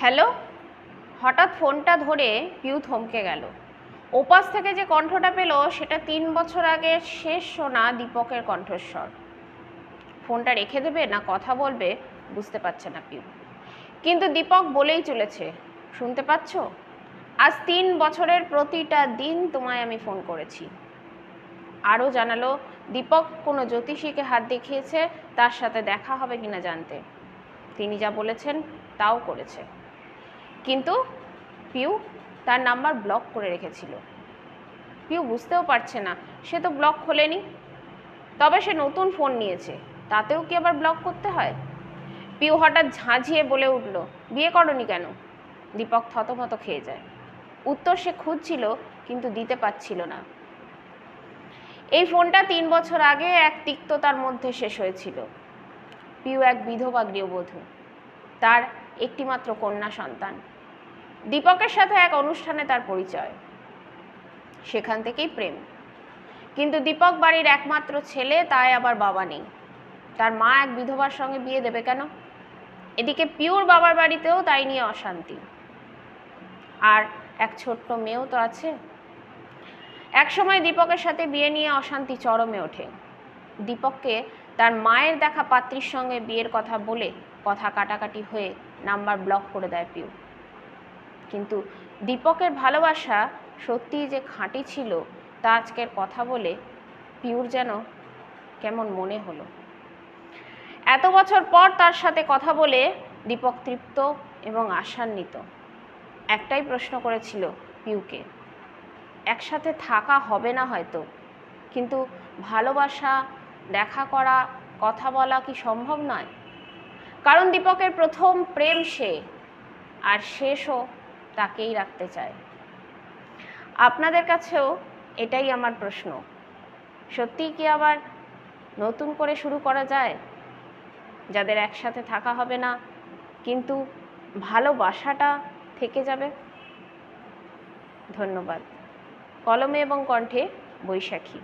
Hello? হঠাৎ ফোনটা ধরে পিউ থমকে গেল। ওপাশ থেকে যে কণ্ঠটা পেল, সেটা তিন বছর আগে শেষ শোনা দীপকের কণ্ঠস্বর। ফোনটা রেখে দেবে না কথা বলবে, বুঝতে পারছে না পিউ কিন্তু দীপক বলেই চলেছে, শুনতে পাচ্ছ? আজ তিন বছরের প্রতিটা দিন তোমায় আমি ফোন করেছি। আরও জানালো, দীপক কোনো জ্যোতিষীকে হাত দেখিয়েছে, তার সাথে দেখা হবে কিনা জানতে। তিনি যা বলেছেন, তাও করেছে। কিন্তু পিউ তার নাম্বার ব্লক করে রেখেছিল। পিউ বুঝতেও পারছে না, সে তো ব্লক খোলেনি। তবে সে নতুন ফোন নিয়েছে, তাতেও কি আবার ব্লক করতে হয়? পিউ হঠাৎ ঝাঁঝিয়ে বলে উঠল, বিয়ে করনি কেন? দীপক থতমত খেয়ে যায়। উত্তর সে খুঁজছিল, কিন্তু দিতে পারছিল না। এই ফোনটা তিন বছর আগে এক তিক্ততার মধ্যে শেষ হয়েছিল। পিউ এক বিধবা গৃহবধূ। তার একটিমাত্র কন্যা সন্তান। দীপকের সাথে এক অনুষ্ঠানে তার পরিচয়। সেখান থেকেই প্রেম। কিন্তু দীপক বাড়ির একমাত্র ছেলে, তাই আবার বাবা নেই। তার মা এক বিধবার সঙ্গে বিয়ে দেবে কেন? এদিকে পিওর বাবার বাড়িতেও তাই নিয়ে অশান্তি। আর এক ছোট্ট মেয়েও তো আছে। একসময় দীপকের সাথে বিয়ে নিয়ে অশান্তি চরমে ওঠে। দীপককে তার মায়ের দেখা পাত্রীর সঙ্গে বিয়ের কথা বলে কথা কাটাকাটি হয়ে নাম্বার ব্লক করে দেয় পিউ। কিন্তু দীপকের ভালোবাসা সত্যিই যে খাঁটি ছিল, তা আজকের কথা বলে পিউর যেন কেমন মনে হলো। এত বছর পর তার সাথে কথা বলে দীপক তৃপ্ত এবং আশান্বিত। একটাই প্রশ্ন করেছিল পিউকে, একসাথে থাকা হবে না হয়তো, কিন্তু ভালোবাসা দেখা করা, কথা বলা কি সম্ভব নয়? কারণ দীপকের প্রথম প্রেম সে, আর শেষও তাকেই রাখতে চায়। আপনাদের কাছেও এটাই আমার প্রশ্ন। সত্যিই কি আবার নতুন করে শুরু করা যায়? যাদের একসাথে থাকা হবে না, কিন্তু ভালোবাসাটা থেকে যাবে? ধন্যবাদ। কলমে এবং কণ্ঠে বৈশাখী।